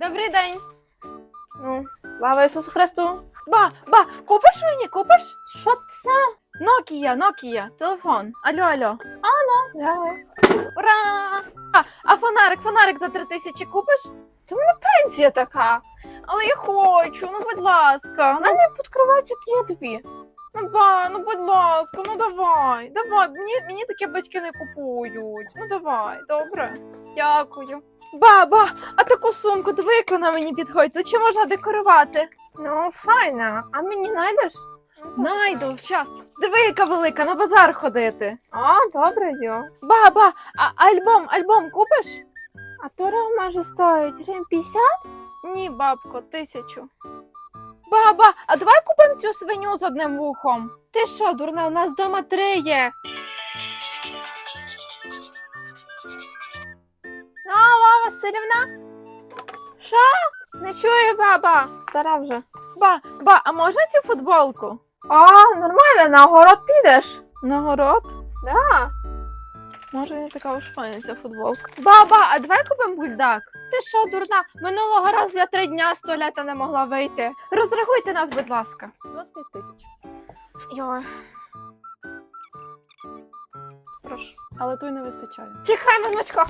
Добрий день. Ну, слава Ісусу Христу! Ба, ба, купиш мені, купиш? Що це? Nokia, Nokia, телефон. Алло, алло. Давай. Ура! А, а фонарик, фонарик за три тисячі купиш? Пенсія така. Але я хочу, ну будь ласка. У мене під кроваттю є тобі. Ну ба, ну будь ласка, ну давай, давай. Мені, мені таке батьки не купують. Ну давай, добре. Дякую. Баба, а таку сумку, диви, як вона мені підходить. Тут чи можна декорувати? Ну, файна. А мені знайдеш? Найдол, щас. Диви, яка велика, на базар ходити. О, добре, йо. Баба, а альбом, альбом купиш? А дорого може стоїть гривень 50? Ні, бабко, тисячу. Баба, а давай купимо цю свиню з одним вухом. Ти що, дурна, у нас вдома три є. Васильівна? Що? Не чую, баба. Стара вже. Ба, ба, а можна цю футболку? А, нормально, на огород підеш. На город? Да. Може, не така уж файна ця футболка. Баба, а давай купимо бульдак. Ти що, дурна? Минулого разу я три дня з туалета не могла вийти. Розрахуйте нас, будь ласка. 25 тисяч. Йой. Прошу. Але той не вистачає. Тікай, мамочко.